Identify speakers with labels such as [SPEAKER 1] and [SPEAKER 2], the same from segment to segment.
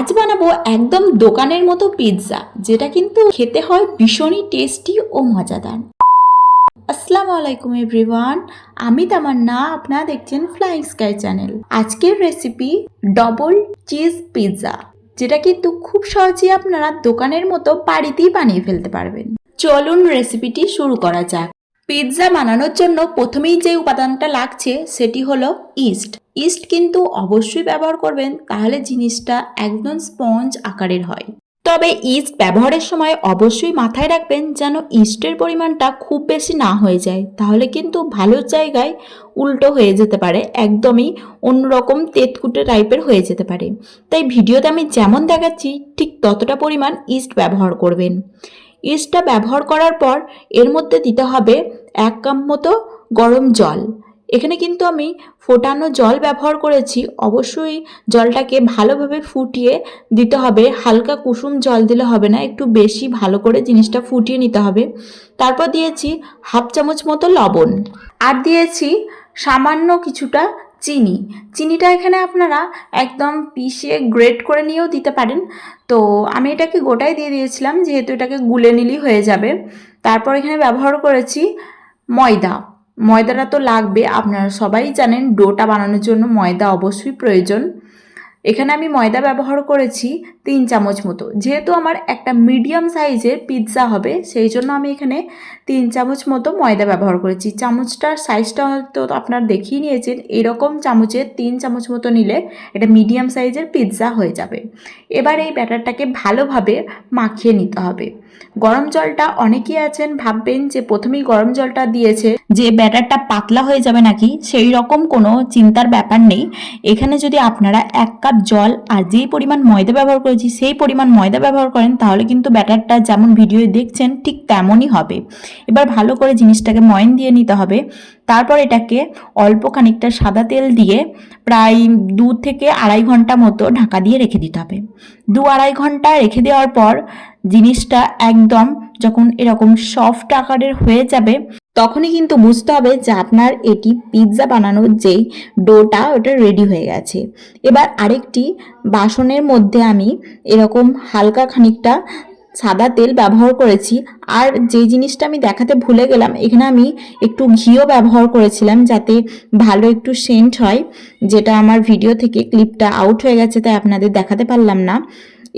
[SPEAKER 1] আজ বানাবো একদম দোকানের মতো পিৎজা যেটা কিন্তু খেতে হয় ভীষণই টেস্টি ও মজাদার। আসসালামু আলাইকুম এভরিওয়ান আমি তামান্না, আপনারা দেখছেন ফ্লাইং স্কাই চ্যানেল আজকের রেসিপি ডবল চিজ পিৎজা যেটা কিন্তু খুব সহজেই আপনারা দোকানের মতো বাড়িতেই বানিয়ে ফেলতে পারবেন। চলুন রেসিপিটি শুরু করা যাক। পিৎজা বানানোর জন্য প্রথমেই যে উপাদানটা লাগছে সেটি হলো ইস্ট। ইস্ট কিন্তু অবশ্যই ব্যবহার করবেন, তাহলে জিনিসটা একদম স্পঞ্জ আকারের হয়। তবে ইস্ট ব্যবহারের সময় অবশ্যই মাথায় রাখবেন যেন ইস্টের পরিমাণটা খুব বেশি না হয়ে যায়, তাহলে কিন্তু ভালো জায়গায় উল্টো হয়ে যেতে পারে, একদমই অন্যরকম তেতকুটে টাইপের হয়ে যেতে পারে। তাই ভিডিওতে আমি যেমন দেখাচ্ছি, ঠিক ততটা পরিমাণ ইস্ট ব্যবহার করবেন। ইস্টটা ব্যবহার করার পর এর মধ্যে দিতে হবে এক কাপ মতো গরম জল। এখানে কিন্তু আমি ফোটানো জল ব্যবহার করেছি। অবশ্যই জলটাকে ভালোভাবে ফুটিয়ে দিতে হবে। হালকা কুসুম জল দিলে হবে না, একটু বেশি ভালো করে জিনিসটা ফুটিয়ে নিতে হবে। তারপর দিয়েছি হাফ চামচ মতো লবণ। আর দিয়েছি সামান্য কিছুটা চিনি। চিনিটা এখানে আপনারা একদম পিষে গ্রেট করে নিয়েও দিতে পারেন। তো আমি এটাকে গোটাই দিয়ে দিয়েছিলাম, যেহেতু এটাকে গুলে নিলেই হয়ে যাবে। তারপর এখানে ব্যবহার করেছি ময়দা। ময়দাটা তো লাগবে, আপনারা সবাই জানেন, ডোটা বানানোর জন্য ময়দা অবশ্যই প্রয়োজন। এখানে আমি ময়দা ব্যবহার করেছি তিন চামচ মতো। যেহেতু আমার একটা মিডিয়াম সাইজের পিৎজা হবে, সেই জন্য আমি এখানে তিন চামচ মতো ময়দা ব্যবহার করেছি। চামচটার সাইজটা হয়তো আপনার দেখিয়ে নিয়েছেন, এরকম চামচের তিন চামচ মতো নিলে এটা মিডিয়াম সাইজের পিৎজা হয়ে যাবে। এবার এই ব্যাটারটাকে ভালোভাবে মাখিয়ে নিতে হবে। গরম জলটা অনেকেই আছেন ভাববেন যে প্রথমেই গরম জলটা দিয়েছে। যে ব্যাটারটা পাতলা হয়ে যাবে নাকি, সেই রকম কোনো চিন্তার ব্যাপার নেই। এখানে যদি আপনারা এক কাপ জল আর যেই পরিমাণ ময়দা ব্যবহার করেছি, সেই পরিমাণ ময়দা ব্যবহার করেন, তাহলে কিন্তু ব্যাটারটা যেমন ভিডিওয়ে দেখছেন, ঠিক তেমনই হবে। এবার ভালো করে জিনিসটাকে ময়ন দিয়ে নিতে হবে। তারপর এটাকে অল্প খানিকটা সাদা তেল দিয়ে প্রায় দু থেকে আড়াই ঘণ্টা মতো ঢাকা দিয়ে রেখে দিতে হবে। দু আড়াই ঘণ্টা রেখে দেওয়ার পর জিনিসটা একদম যখন এরকম সফট আকারের হয়ে যাবে, তখনই কিন্তু বুঝতে হবে যে আপনার এটি পিৎজা বানানোর যেই ডোটা ওটা রেডি হয়ে গেছে। এবার আরেকটি বাসনের মধ্যে আমি এরকম হালকা খানিকটা সাদা তেল ব্যবহার করেছি। আর যে জিনিসটা আমি দেখাতে ভুলে গেলাম, এখানে আমি একটু ঘিও ব্যবহার করেছিলাম যাতে ভালো একটু সেন্ট হয়, যেটা আমার ভিডিও থেকে ক্লিপটা আউট হয়ে গেছে, তাই আপনাদের দেখাতে পারলাম না।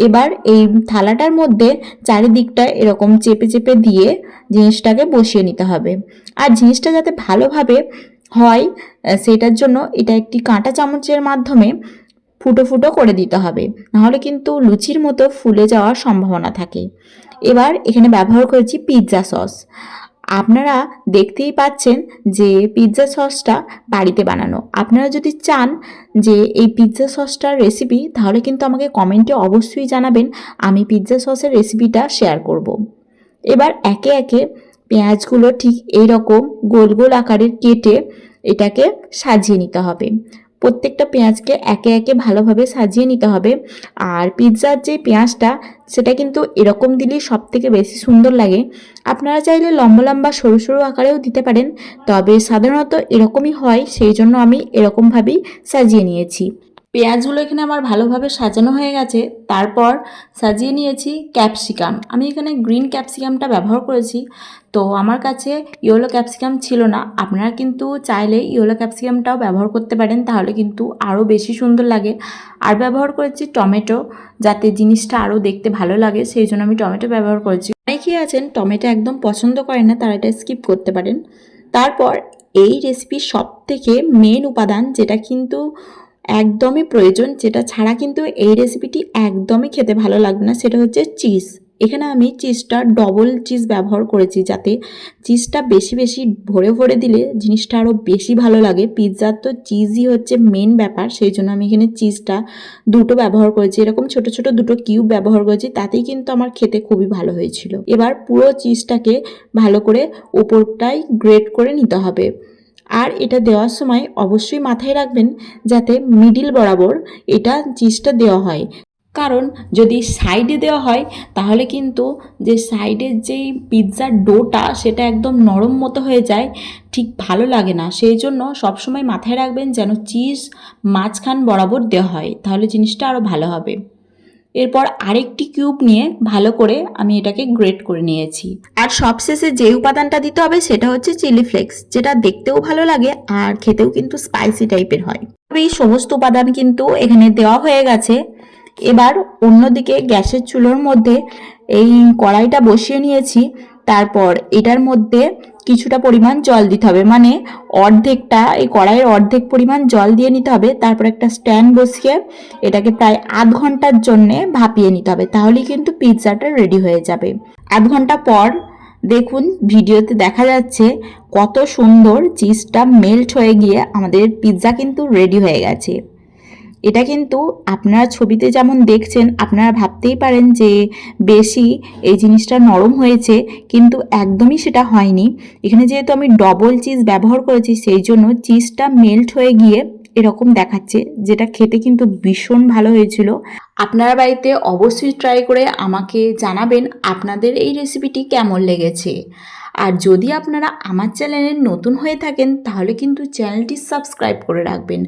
[SPEAKER 1] এবার এই থালাটার মধ্যে চারিদিকটা এরকম চেপে চেপে দিয়ে জিনিসটাকে বসিয়ে নিতে হবে। আর জিনিসটা যাতে ভালোভাবে হয়, সেটার জন্য এটা একটি কাঁটা চামচের মাধ্যমে ফুটো ফুটো করে দিতে হবে। নাহলে কিন্তু লুচির মতো ফুলে যাওয়ার সম্ভাবনা থাকে। এবার এখানে ব্যবহার করেছি পিৎজা সস আপনারা দেখতেই পাচ্ছেন যে পিৎজা সসটা বাড়িতে বানানো। আপনারা যদি চান যে এই পিৎজা সসটার রেসিপি তাহলে কিন্তু আমাকে কমেন্টে অবশ্যই জানাবেন, আমি পিৎজা সসের রেসিপিটা শেয়ার করব। এবার একে একে পেঁয়াজগুলো ঠিক এইরকম গোল গোল আকারের কেটে এটাকে সাজিয়ে নিতে হবে। প্রত্যেকটা পেঁয়াজকে একে একে ভালোভাবে সাজিয়ে নিতে হবে। আর পিৎজার যে পেঁয়াজটা, সেটা কিন্তু এরকম দিলেই সব থেকে বেশি সুন্দর লাগে। আপনারা চাইলে লম্বা লম্বা, সরু সরু আকারেও দিতে পারেন, তবে সাধারণত এরকমই হয়, সেই জন্য আমি এরকমভাবেই সাজিয়ে নিয়েছি। পেঁয়াজগুলো এখানে আমার ভালোভাবে সাজানো হয়ে গেছে। তারপর সাজিয়ে নিয়েছি ক্যাপসিকাম। আমি এখানে গ্রিন ক্যাপসিকামটা ব্যবহার করেছি। তো আমার কাছে ইয়েলো ক্যাপসিকাম ছিল না। আপনারা কিন্তু চাইলে ইয়েলো ক্যাপসিকামটাও ব্যবহার করতে পারেন, তাহলে কিন্তু আরও বেশি সুন্দর লাগে। আর ব্যবহার করেছি টমেটো, যাতে জিনিসটা আরও দেখতে ভালো লাগে, সেই জন্য আমি টমেটো ব্যবহার করেছি। অনেকেই আছেন, টমেটো একদম পছন্দ করেন না, তারা এটা স্কিপ করতে পারেন। তারপর এই রেসিপির সব থেকে মেন উপাদান, যেটা কিন্তু একদমই প্রয়োজন, যেটা ছাড়া কিন্তু এই রেসিপিটি একদমই খেতে ভালো লাগবে না, সেটা হচ্ছে চিজ এখানে আমি চিজটা ডবল চিজ ব্যবহার করেছি, যাতে চিজটা বেশি বেশি ভরে ভরে দিলে জিনিসটা আরও বেশি ভালো লাগে। পিৎজার তো চিজই হচ্ছে মেন ব্যাপার, সেই জন্য আমি এখানে চিজটা দুটো ব্যবহার করেছি। এরকম ছোট ছোট দুটো কিউব ব্যবহার করেছি, তাতেই কিন্তু আমার খেতে খুবই ভালো হয়েছিল। এবার পুরো চিজটাকে ভালো করে ওপরটাই গ্রেট করে নিতে হবে। আর এটা দেওয়ার সময় অবশ্যই মাথায় রাখবেন যাতে মিডিল বরাবর এটা চিজটা দেওয়া হয়। কারণ যদি সাইডে দেওয়া হয়, তাহলে কিন্তু যে সাইডের যেই পিৎজার ডোটা সেটা একদম নরম মতো হয়ে যায়, ঠিক ভালো লাগে না। সেই জন্য সবসময় মাথায় রাখবেন যেন চিজ মাঝখান বরাবর দেওয়া হয়, তাহলে জিনিসটা আরও ভালো হবে। এরপর আরেকটি কিউব নিয়ে ভালো করে আমি এটাকে গ্রেট করে নিয়েছি। আর সবশেষে যে উপাদানটা দিতে হবে সেটা হচ্ছে চিলি ফ্লেক্স, যেটা দেখতেও ভালো লাগে আর খেতেও কিন্তু স্পাইসি টাইপের হয়। এই সমস্ত উপাদান কিন্তু এখানে দেওয়া হয়ে গেছে। এবার অন্যদিকে গ্যাসের চুলোর মধ্যে এই কড়াইটা বসিয়ে নিয়েছি। তারপর এটার মধ্যে কিছুটা পরিমাণ জল দিতে হবে। মানে অর্ধেকটা, এই কড়াইয়ের অর্ধেক পরিমাণ জল দিয়ে নিতে হবে। তারপর একটা স্ট্যান্ড বসিয়ে এটাকে প্রায় আধ ঘণ্টার জন্যে ভাপিয়ে নিতে হবে। তাহলেই কিন্তু পিৎজাটা রেডি হয়ে যাবে। আধ ঘণ্টা পর দেখুন, ভিডিওতে দেখা যাচ্ছে কত সুন্দর চিজটা মেল্ট হয়ে গিয়ে আমাদের পিৎজা কিন্তু রেডি হয়ে গেছে। এটা কিন্তু আপনারা ছবিতে যেমন দেখছেন, আপনারা ভাবতেই পারেন যে বেশি এই জিনিসটা নরম হয়েছে, কিন্তু একদমই সেটা হয়নি। এখানে যেহেতু আমি ডবল চিজ ব্যবহার করেছি, সেই জন্য চিজটা মেল্ট হয়ে গিয়ে এরকম দেখাচ্ছে, যেটা খেতে কিন্তু ভীষণ ভালো হয়েছিল। আপনারা বাড়িতে অবশ্যই ট্রাই করে আমাকে জানাবেন আপনাদের এই রেসিপিটি কেমন লেগেছে। আর যদি আপনারা আমার চ্যানেলে নতুন হয়ে থাকেন, তাহলে কিন্তু চ্যানেলটি সাবস্ক্রাইব করে রাখবেন।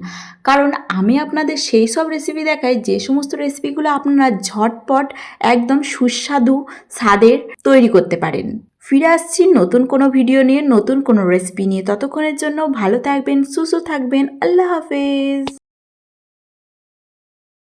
[SPEAKER 1] কারণ আমি আপনাদের সেই সব রেসিপি দেখাই, যে সমস্ত রেসিপিগুলো আপনারা ঝটপট একদম সুস্বাদু স্বাদের তৈরি করতে পারেন। ফিরে আসছি নতুন কোনো ভিডিও নিয়ে, নতুন কোনো রেসিপি নিয়ে। ততক্ষণের জন্য ভালো থাকবেন, সুস্থ থাকবেন। আল্লাহ হাফেজ।